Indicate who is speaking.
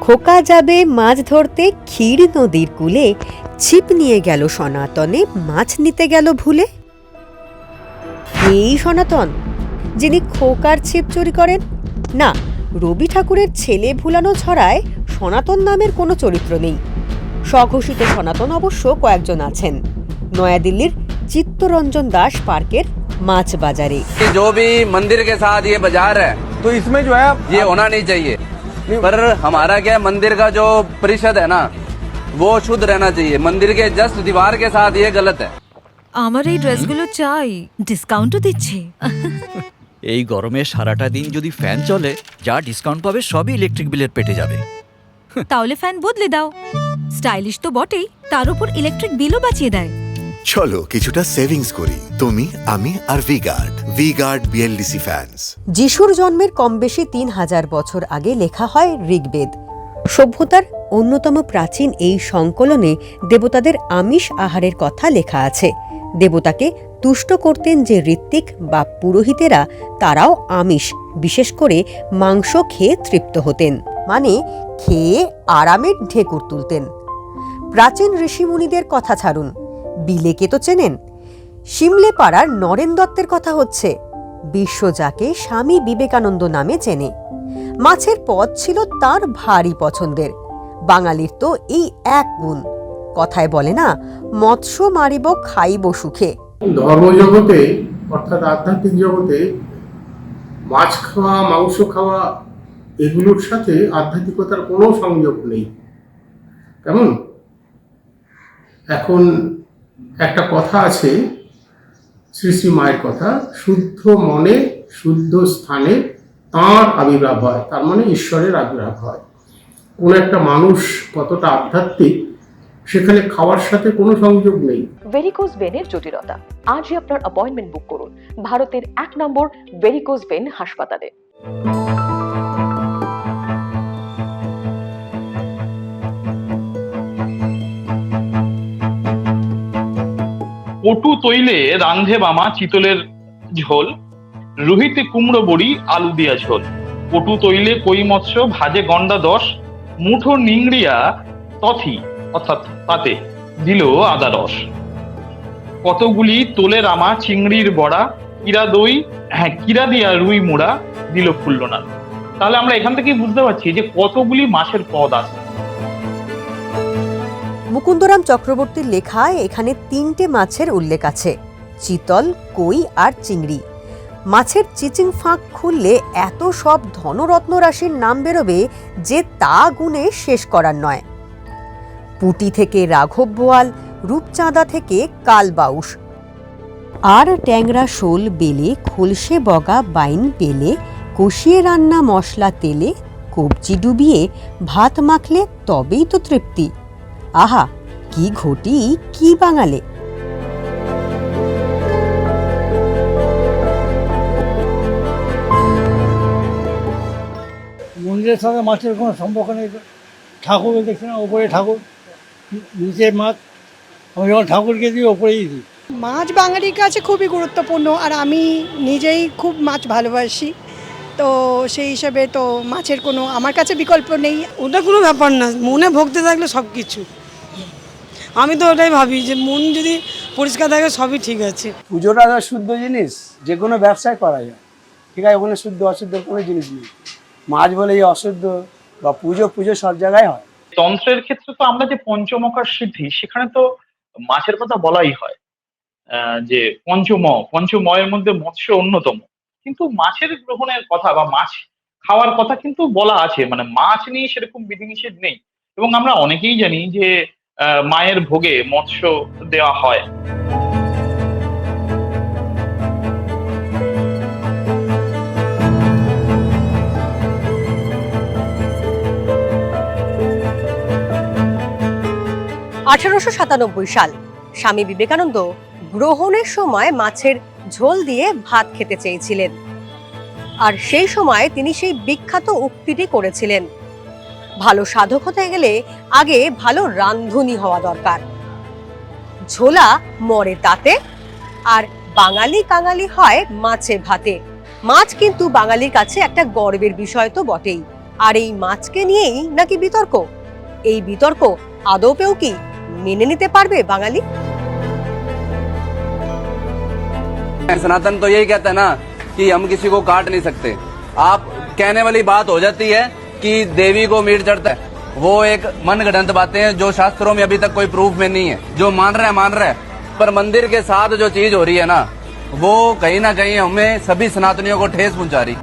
Speaker 1: খোকা যাবে মাছ ধরতে ক্ষীর নদীর কূলে, ছিপ নিয়ে গেল সনাতনে, মাছ নিতে গেল ভুলে। এই সনাতন, যিনি খোকার ছিপ চুরি করেন? না রবি ঠাকুরের ছেলে ভুলানো ছড়ায় সনাতন নামের কোনো চরিত্র নেই স্বঘোষিত সনাতন অবশ্য কয়েকজন আছেন নয়াদিল্লির চিত্তরঞ্জন দাস পার্কের মাছ বাজারে
Speaker 2: कि जो भी मंदिर के साथ ये बाजार है
Speaker 3: तो इसमें जो है
Speaker 2: ये होना नहीं चाहिए पर हमारा क्या है, मंदिर का जो परिषद है ना वो शुद्ध रहना चाहिए मंदिर के जस्ट दीवार के साथ ये गलत है
Speaker 4: আমার এই ড্রেসগুলো চাই ডিসকাউন্টও দিচ্ছে
Speaker 5: এই গরমে সারাটা দিন যদি ফ্যান চলে যা ডিসকাউন্ট পাবে সবই ইলেকট্রিক বিলের পেটে যাবে।
Speaker 4: তাহলে ফ্যান বদলে দাও। স্টাইলিশ তো বটেই তার উপর ইলেকট্রিক বিলও বাঁচিয়ে দেয়।
Speaker 6: চলো কিছুটা সেভিংস করি তুমি আমি আর V guard V guard BLDC fans
Speaker 1: যিশুর জন্মের কম বেশি তিন হাজার বছর আগে লেখা হয় ঋগ্বেদ। সভ্যতার অন্যতম প্রাচীন এই সংকলনে দেবতাদের আমিষ আহারের কথা লেখা আছে। দেবতাকে তুষ্ট করতেন যে ঋত্বিক বা পুরোহিতেরা তারাও আমিষ, বিশেষ করে মাংস খেয়ে তৃপ্ত হতেন। মানে খেয়ে আরামের ঢেকুর তুলতেন। প্রাচীন ঋষিমুনিদের কথা ছাড়ুন। বিলেকে তো চেনেন? সিমলে পাড়ার নরেন দত্তের কথা হচ্ছে। বিশ্ব যাকে স্বামী বিবেকানন্দ নামে চেনে। মাছের পদ ছিল তার ভারী পছন্দের। বাঙালির তো এই এক গুণ। কথায় বলে না, মৎস্য মারিব, খাইব সুখে।
Speaker 7: ধর্মজগতে, অর্থাৎ আধ্যাত্মিক জগতে, মাছ খাওয়া, মাংস খাওয়া, এগুলোর সাথে আধ্যাত্মিকতার কোনো সংযোগ নেই। কেমন? এখন একটা কথা আছে, শ্রী শ্রী মায়ের কথা, শুদ্ধ মনে, শুদ্ধ স্থানে তাঁর আবির্ভাব হয়। তার মানে ঈশ্বরের আবির্ভাব হয়। কোনো একটা মানুষ কতটা আধ্যাত্মিক সেখানে খাওয়ার সাথে কোনো সংযোগ নেই।
Speaker 8: ভেরিকোজ ভেনের জটিলতা। আজই আপনার অ্যাপয়েন্টমেন্ট বুক করুন। ভারতের এক নম্বর ভেরিকোজ ভেন হাসপাতালে।
Speaker 9: পটু তৈলে রান্ধে মামা চিতলের ঝোল রুহিতে কুমড়ো বড়ি আলু দিয়া ঝোল। পটু তৈলে কই মৎস্য ভাজে গন্ডা দশ মুঠো নিংড়িয়া তথি। অর্থাৎ তাতে দিল আদা রস। কতগুলি তোলে রামা চিংড়ির বড়া, কিরা দই হ্যাঁ কিরা দিয়া রুই মুড়া দিল ফুললো না তাহলে আমরা এখান থেকে বুঝতে পারছি যে কতগুলি মাছের পদ আছে।
Speaker 1: মুকুন্দরাম চক্রবর্তীর লেখায় এখানে তিনটে মাছের উল্লেখ আছে, চিতল, কই আর চিংড়ি। মাছের চিচিং ফাঁক খুললে এত সব ধনরত্ন রাশির নাম বেরোবে যে তা গুণে শেষ করার নয়। পুটি থেকে রাঘব বোয়াল, রূপচাঁদা থেকে কালবাউস আর ট্যাংরা শোল বেলে, খোলসে বগা বাইন পেলে, কষিয়ে রান্না মশলা তেলে, কবজি ডুবিয়ে ভাত মাখলে তবেই তো তৃপ্তি। আহা, কি ঘটি, কি বাঙালে।
Speaker 10: মন্দিরের সঙ্গে মাছের কোনো সম্পর্ক নেই। ঠাকুর দেখছি না, ওপরে ঠাকুর। নিচে মাছ আমি যখন ঠাকুরকে দিই ওপরেই দিই।
Speaker 11: মাছ বাঙালির কাছে খুবই গুরুত্বপূর্ণ আর আমি নিজেই খুব মাছ ভালোবাসি। তো সেই হিসাবে তো মাছের কোনো আমার কাছে বিকল্প নেই।
Speaker 12: ওটা কোনো ব্যাপার না মনে ভক্তি থাকলে সব কিছু। আমি তো ওটাই ভাবি যে মন যদি পরিষ্কার থাকে সবই ঠিক আছে।
Speaker 10: পুজোটা শুদ্ধ জিনিস যে কোনো ব্যবসায় করা যায়। ঠিক আছে ওখানে শুদ্ধ অশুদ্ধ কোনো জিনিস নেই। মাছ বলে এই অশুদ্ধ বা পুজো পুজো সব জায়গায় হয়।
Speaker 9: তন্ত্রের ক্ষেত্রে তো আমরা যে পঞ্চমকার সিদ্ধি, সেখানে তো মাছের কথা বলাই হয় যে পঞ্চম পঞ্চময়ের মধ্যে মৎস্য অন্যতম। কিন্তু মাছের গ্রহণের কথা বা মাছ খাওয়ার কথা কিন্তু বলা আছে মানে মাছ নিয়ে সেরকম বিধিনিষেধ নেই। এবং আমরা অনেকেই জানি যে মায়ের ভোগে মৎস্য দেওয়া হয়।
Speaker 1: আঠারোশো সাতানব্বই সাল। স্বামী বিবেকানন্দ গ্রহণের সময় মাছের ঝোল দিয়ে ভাত খেতে চেয়েছিলেন। আর সেই সময় তিনি সেই বিখ্যাত উক্তিটি করেছিলেন।
Speaker 13: ভালো সাধক হতে গেলে আগে ভালো রান্ধুনি হওয়া দরকার। ঝোলা মরে তাতে, আর বাঙালি কাঙালি হয় মাছে ভাতে। মাছ কিন্তু বাঙালির কাছে একটা গর্বের বিষয় তো বটেই। আর এই মাছকে নিয়েই নাকি বিতর্ক? এই বিতর্ক আদৌ আদৌপেও কি মেনে নিতে পারবে বাঙালি
Speaker 2: सनातन तो यही कहता है ना कि हम किसी को काट नहीं सकते आप कहने वाली बात हो जाती है कि देवी को मीट चढ़ता है वो एक मन गढ़ंत बातें हैं जो शास्त्रों में अभी तक कोई प्रूफ में नहीं है जो मान रहा है मान रहा है पर मंदिर के साथ जो चीज हो रही है ना वो कहीं ना कहीं हमें सभी सनातनियों को ठेस पहुंचा रही